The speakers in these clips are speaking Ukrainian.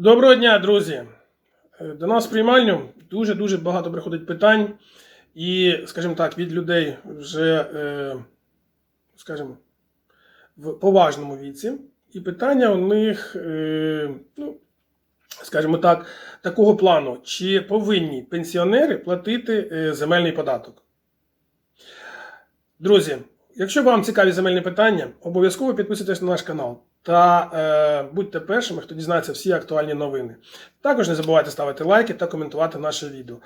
Доброго дня, друзі! Е, До нас в приймальню дуже-дуже багато приходить питань, і, скажімо так, від людей вже, е, скажімо, в поважному віці. І питання у них, е, ну, скажімо так, такого плану: чи повинні пенсіонери платити земельний податок? Друзі, якщо вам цікаві земельні питання, обов'язково підписуйтесь на наш канал та е, будьте першими, хто дізнається всі актуальні новини. Також не забувайте ставити лайки та коментувати наше відео.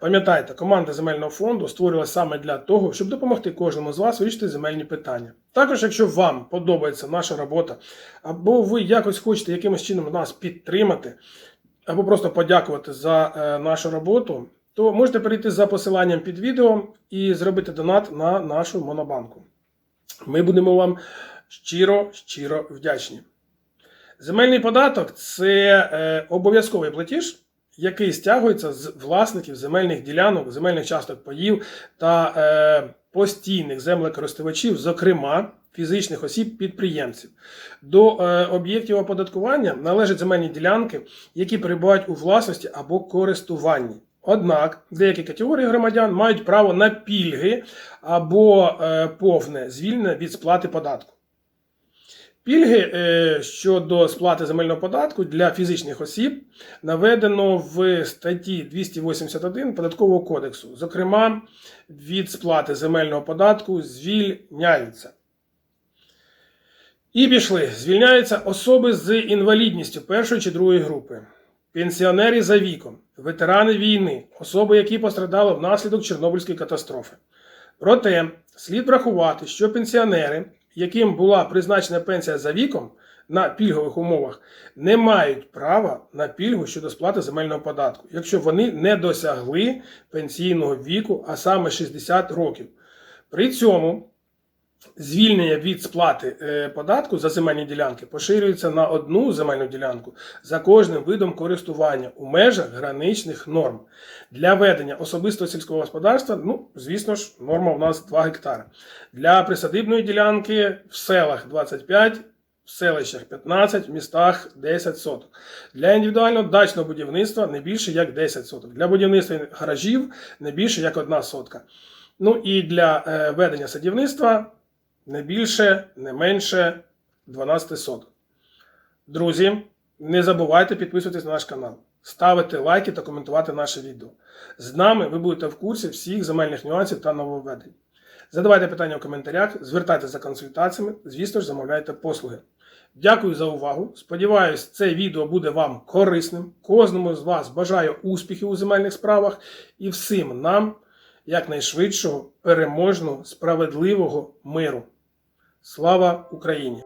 Пам'ятайте, команда земельного фонду створювалася саме для того, щоб допомогти кожному з вас вирішити земельні питання. Також, якщо вам подобається наша робота, або ви якось хочете якимось чином нас підтримати, або просто подякувати за е, нашу роботу, то можете перейти за посиланням під відео і зробити донат на нашу монобанку. Ми будемо вам щиро, щиро вдячні. Земельний податок це е, обов'язковий платіж, який стягується з власників земельних ділянок, земельних часток паїв та е, постійних землекористувачів, зокрема фізичних осіб-підприємців. До е, об'єктів оподаткування належать земельні ділянки, які перебувають у власності або користуванні. Однак деякі категорії громадян мають право на пільги або повне звільнення від сплати податку. Пільги е, щодо сплати земельного податку для фізичних осіб наведено в статті 281 Податкового кодексу. Зокрема, від сплати земельного податку звільняються. І пішли. Звільняються особи з інвалідністю першої чи другої групи, пенсіонери за віком, ветерани війни, особи, які пострадали внаслідок Чорнобильської катастрофи. Проте слід врахувати, що пенсіонери, яким була призначена пенсія за віком на пільгових умовах, не мають права на пільгу щодо сплати земельного податку, якщо вони не досягли пенсійного віку, а саме 60 років. При цьому звільнення від сплати е, податку за земельні ділянки поширюється на одну земельну ділянку за кожним видом користування у межах граничних норм. Для ведення особистого сільського господарства, ну, звісно ж, норма у нас 2 гектари. Для присадибної ділянки в селах 25, в селищах 15, в містах 10 соток. Для індивідуального дачного будівництва не більше як 10 соток. Для будівництва гаражів не більше як 1 сотка. Ну і для е, ведення садівництва не більше, не менше 12 соток. Друзі, не забувайте підписуватись на наш канал, ставити лайки та коментувати наше відео. З нами ви будете в курсі всіх земельних нюансів та нововведень. Задавайте питання в коментарях, звертайтеся за консультаціями, звісно ж, замовляйте послуги. Дякую за увагу. Сподіваюсь, це відео буде вам корисним. Кожному з вас бажаю успіхів у земельних справах і всім нам якнайшвидшого, переможного, справедливого миру. Слава Україні!